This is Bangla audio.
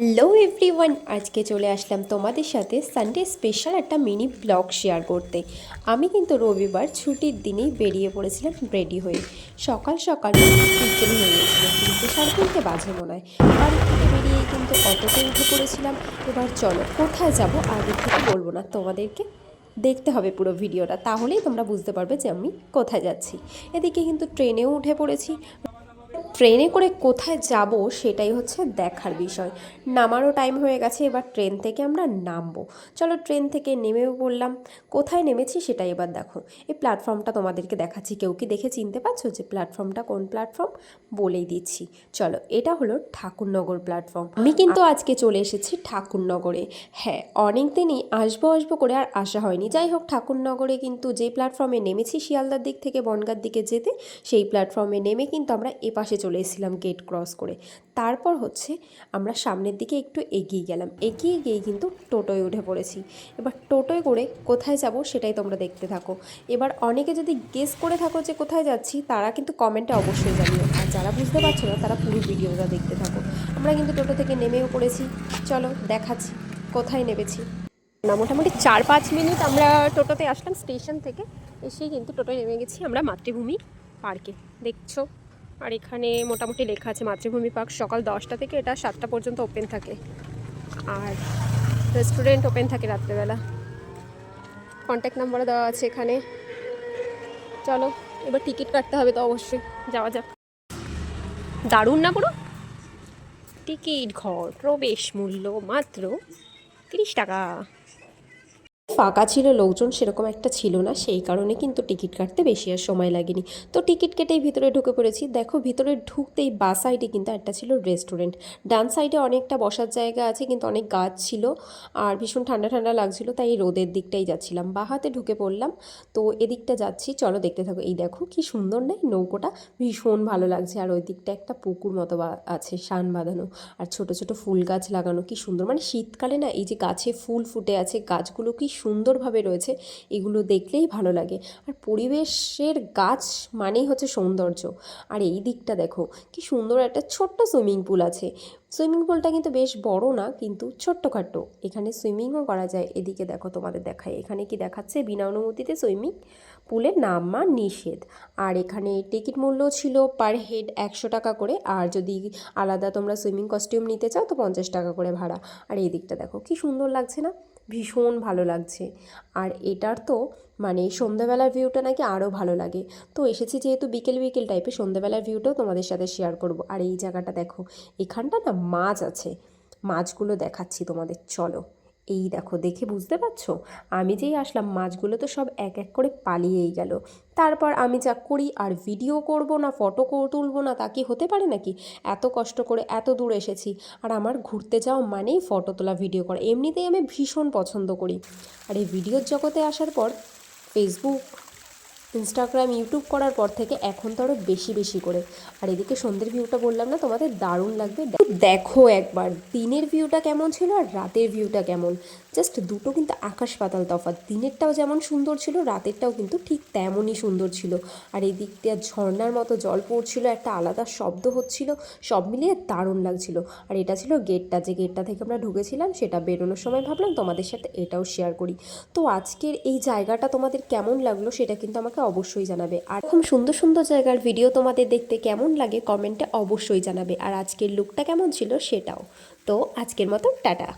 হ্যালো এভরিওয়ান আজকে চলে আসলাম তোমাদের সাথে সানডে স্পেশাল একটা মিনি ব্লগ শেয়ার করতে। আমি কিন্তু রবিবার ছুটির দিনেই বেরিয়ে পড়েছিলাম রেডি হয়ে। সকাল সকাল বিকেল হয়ে গেছিল তিনটে সাড়ে তিনটে বাজে মনে হয়। বাড়ি থেকে বেরিয়েই কিন্তু অটোতে উঠে পড়েছিলাম। এবার চলো, কোথায় যাব আগে থেকে বলব না, তোমাদেরকে দেখতে হবে পুরো ভিডিওটা তাহলেই তোমরা বুঝতে পারবে যে আমি কোথায় যাচ্ছি। এদিকে কিন্তু ট্রেনেও উঠে পড়েছি। ট্রেনে করে কোথায় যাব সেটাই হচ্ছে দেখার বিষয়। নামারও টাইম হয়ে গেছে, এবার ট্রেন থেকে আমরা নামবো। চলো ট্রেন থেকে নেমেও বললাম কোথায় নেমেছি সেটাই এবার দেখো। এই প্ল্যাটফর্মটা তোমাদেরকে দেখাচ্ছি। কেউ কি দেখে চিনতে পারছ যে প্ল্যাটফর্মটা কোন প্ল্যাটফর্ম বলেই দিচ্ছি। চলো, এটা হলো ঠাকুরনগর প্ল্যাটফর্ম আমি কিন্তু আজকে চলে এসেছি ঠাকুরনগরে। হ্যাঁ অনেক দিনই আসব আসব করে আর আসা হয়নি। যাই হোক, ঠাকুরনগরে কিন্তু যে প্ল্যাটফর্মে নেমেছি, শিয়ালদার দিক থেকে বনগার দিকে যেতে, সেই প্ল্যাটফর্মে নেমে কিন্তু আমরা এপাশে চলে এসেছিলাম গেট ক্রস করে। তারপর হচ্ছে আমরা সামনের দিকে একটু এগিয়ে গেলাম। এগিয়ে গিয়ে কিন্তু টোটোয় উঠে পড়েছি। এবার টোটোয় করে কোথায় যাব সেটাই তোমরা দেখতে থাকো। এবার অনেকে যদি গেস করে থাকো যে কোথায় যাচ্ছি, তারা কিন্তু কমেন্টে অবশ্যই জানিও। আর যারা বুঝতে পারছ না, তারা পুরো ভিডিওটা দেখতে থাকো। আমরা কিন্তু টোটো থেকে নেমেও পড়েছি। চলো দেখাচ্ছি কোথায় নেমেছি। না, মোটামুটি চার পাঁচ মিনিট আমরা টোটোতে আসলাম স্টেশন থেকে। এসেই কিন্তু টোটোয় নেমে গেছি আমরা মাতৃভূমি পার্কে। দেখছ? আর এখানে মোটামুটি লেখা আছে, মাতৃভূমি পার্ক সকাল দশটা থেকে এটা সাতটা পর্যন্ত ওপেন থাকে। আর রেস্টুরেন্ট ওপেন থাকে রাত্রেবেলা। কন্ট্যাক্ট নাম্বারও দেওয়া আছে এখানে। চলো, এবার টিকিট কাটতে হবে তো অবশ্যই। যাওয়া যাক। দারুণ না পুরো? টিকিট ঘর, প্রবেশ মূল্য মাত্র তিরিশ টাকা। ফাঁকা ছিল, লোকজন সেরকম একটা ছিল না, সেই কারণে কিন্তু টিকিট কাটতে বেশি আর সময় লাগেনি। তো টিকিট কেটেই ভিতরে ঢুকে পড়েছি। দেখো, ভিতরে ঢুকতেই বা সাইডে কিন্তু একটা ছিল রেস্টুরেন্ট ডান সাইডে অনেকটা বসার জায়গা আছে, কিন্তু অনেক গাছ ছিল আর ভীষণ ঠান্ডা ঠান্ডা লাগছিল, তাই রোদের দিকটাই যাচ্ছিলাম। বা হাতে ঢুকে পড়লাম। তো এদিকটা যাচ্ছি, চলো দেখতে থাকো। এই দেখো, কি সুন্দর না, এই নৌকোটা ভীষণ ভালো লাগছে। আর ওই দিকটা একটা পুকুর মতো আছে, শান বাঁধানো। আর ছোট ছোট ফুল গাছ লাগানো, কি সুন্দর। মানে শীতকালে না, এই যে গাছে ফুল ফুটে আছে, গাছগুলো কি সুন্দরভাবে রয়েছে, এগুলো দেখলেই ভালো লাগে। আর পরিবেশের গাছ মানেই হচ্ছে সৌন্দর্য। আর এই দিকটা দেখো, কি সুন্দর একটা ছোট্ট সুইমিং পুল আছে। সুইমিং পুলটা কিন্তু বেশ বড় না, কিন্তু ছোট্টখাট্টো এখানে সুইমিংও করা যায়। এদিকে দেখো তোমাদের দেখায়। এখানে কি দেখাচ্ছে? বিনা অনুমতিতে সুইমিং পুলে নামা নিষেধ। আর এখানে টিকিট মূল্য ছিল পার হেড একশো টাকা করে। আর যদি আলাদা তোমরা সুইমিং কস্টিউম নিতে চাও তো পঞ্চাশ টাকা করে ভাড়া। আর এই দিকটা দেখো, কি সুন্দর লাগছে না? ভীষণ ভালো লাগছে। আর এটার তো মানে সন্ধ্যাবেলার ভিউটা নাকি আরও ভালো লাগে। তো এসেছি যেহেতু বিকেল বিকেল টাইপে সন্ধ্যাবেলার ভিউটাও তোমাদের সাথে শেয়ার করব। আর এই জায়গাটা দেখো, এখানটা না মাছ আছে। মাছগুলো দেখাচ্ছি তোমাদের, চলো। এই দেখো, দেখে বুঝতে পারছ? আমি যেই আসলাম, মাছগুলো তো সব এক এক করে পালিয়েই গেল। তারপর আমি যা করি আর ভিডিও করব না ফটো তুলবো না, তা কি হতে পারে নাকি? এত কষ্ট করে এত দূর এসেছি। আর আমার ঘুরতে যাওয়া মানেই ফটো তোলা ভিডিও করা। এমনিতেই আমি ভীষণ পছন্দ করি। আর এই ভিডিওর জগতে আসার পর ফেসবুক ইনস্টাগ্রাম ইউটিউব করার পর থেকে এখন তো আরও বেশি বেশি করে। আর এদিকে সন্ধ্যের ভিউটা বললাম না, তোমাদের দারুণ লাগবে। দেখো একবার, দিনের ভিউটা কেমন ছিল আর রাতের ভিউটা কেমন? জাস্ট দুটো কিন্তু আকাশ পাতাল তফাৎ। দিনেরটাও যেমন সুন্দর ছিল, রাতেরটাও কিন্তু ঠিক তেমনই সুন্দর ছিল। আর এই দিক দিয়ে ঝর্নার মতো জল পড়ছিল, একটা আলাদা শব্দ হচ্ছিল, সব মিলিয়ে দারুণ লাগছিল। আর এটা ছিল গেটটা, যে গেটটা থেকে আমরা ঢুকেছিলাম, সেটা বেরোনোর সময় ভাবলাম, তোমাদের সাথে এটাও শেয়ার করি। তো আজকের এই জায়গাটা তোমাদের কেমন লাগল, সেটা কিন্তু আমাকে অবশ্যই জানাবে। আর এরকম সুন্দর সুন্দর জায়গার ভিডিও তোমাদের দেখতে কেমন লাগে কমেন্টে অবশ্যই জানাবে। আর আজকের লুকটা কেমন ছিল সেটাও। তো আজকের মতো, টাটা।